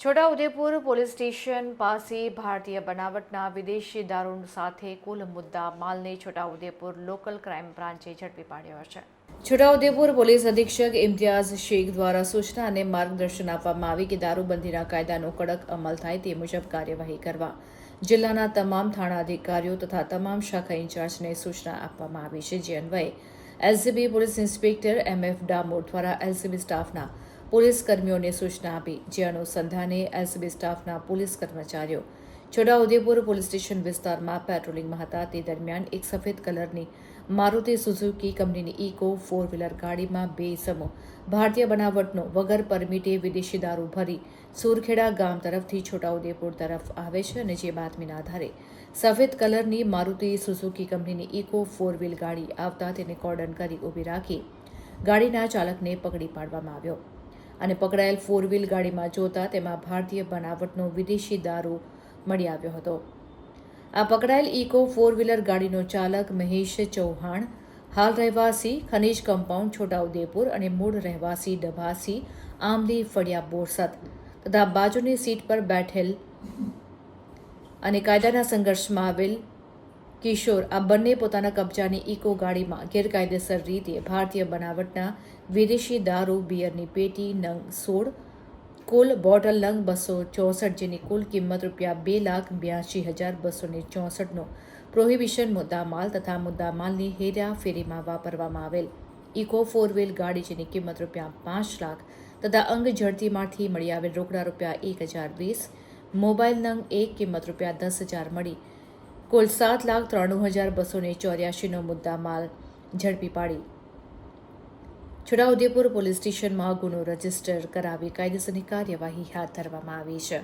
Chhota Udepur police station પાસે ભારતીય બનાવટના વિદેશી દારૂ સાથે કુલ મુદ્દા માલને છોટાઉદેપુર લોકલ ક્રાઇમ બ્રાન્ચે ઝડપી પાડ્યો છે. છોટાઉદેપુર પોલીસ અધિક્ષક ઇમ્તિયાઝ શેખ દ્વારા સૂચના અને માર્ગદર્શન આપવામાં આવી કે દારૂબંધીના કાયદાનો કડક અમલ થાય તે મુજબ કાર્યવાહી કરવા જિલ્લાના તમામ થાણા અધિકારીઓ તથા તમામ શાખા ઇન્ચાર્જને સૂચના આપવામાં આવી છે. જે અન્વયે LCB police inspector M F Damor દ્વારા એલસીબી સ્ટાફના પોલીસ કર્મીઓને સૂચના આપી. જે અનુસંધાને એલસીબી સ્ટાફના પોલીસ કર્મચારીઓ. છોટાઉદેપુર પોલીસ સ્ટેશન વિસ્તારમાં પેટ્રોલિંગમાં હતા તે દરમિયાન એક સફેદ કલરની મારુતિ સુઝુકી કંપનીની ઇકો ફોર વ્હીલર ગાડીમાં બે ઇસમો ભારતીય બનાવટનો વગર પરમિટે વિદેશી દારૂ ભરી સુરખેડા ગામ તરફથી છોટાઉદેપુર તરફ આવે છે અને જે બાતમીના આધારે સફેદ કલરની મારુતિ સુઝુકી કંપનીની ઇકો ફોર વ્હીલ ગાડી આવતા તેને કોર્ડન કરી ઊભી રાખી ગાડીના ચાલકને પકડી પાડવામાં આવ્યો. અને પકડાયેલ ફોર વ્હીલ ગાડીમાં જોતા તેમાં ભારતીય બનાવટનો વિદેશી દારૂ મળી આવ્યો હતો. આ પકડાયેલ ઇકો ફોર વ્હીલર ગાડીનો ચાલક મહેશ ચૌહાણ, હાલ રહેવાસી ખનીજ કમ્પાઉન્ડ છોટાઉદેપુર અને મૂળ રહેવાસી ડભાસી આમલી ફળિયા બોરસદ તથા બાજુની સીટ પર બેઠેલ અને કાયદાના સંઘર્ષમાં આવેલ કિશોર આ બંને પોતાના કબજાની ઇકો ગાડીમાં ગેરકાયદેસર રીતે ભારતીય બનાવટના વિદેશી દારૂ, બિયરની પેટી, નંગ સોળ, કુલ બોટલ નંગ બસો ચોસઠ જેની કુલ કિંમત રૂપિયા બે લાખ બ્યાસી હજાર બસો ને ચોસઠનો પ્રોહિબિશન મુદ્દામાલ તથા મુદ્દામાલની હેરાફેરીમાં વાપરવામાં આવેલ. ઇકો ફોર વ્હીલ ગાડી જેની કિંમત રૂપિયા પાંચ લાખ તથા અંગ ઝડતીમાંથી મળી આવેલ રોકડા રૂપિયા એક હજાર વીસ, મોબાઈલ નંગ એક કિંમત રૂપિયા દસ હજાર મળી કુલ સાત લાખ ત્રાણું હજાર બસો ને ચોર્યાસીનો મુદ્દા માલ ઝડપી પાડી. છોટાઉદેપુર પોલીસ સ્ટેશનમાં ગુનો રજિસ્ટર કરાવી કાયદેસરની કાર્યવાહી હાથ ધરવામાં આવી છે.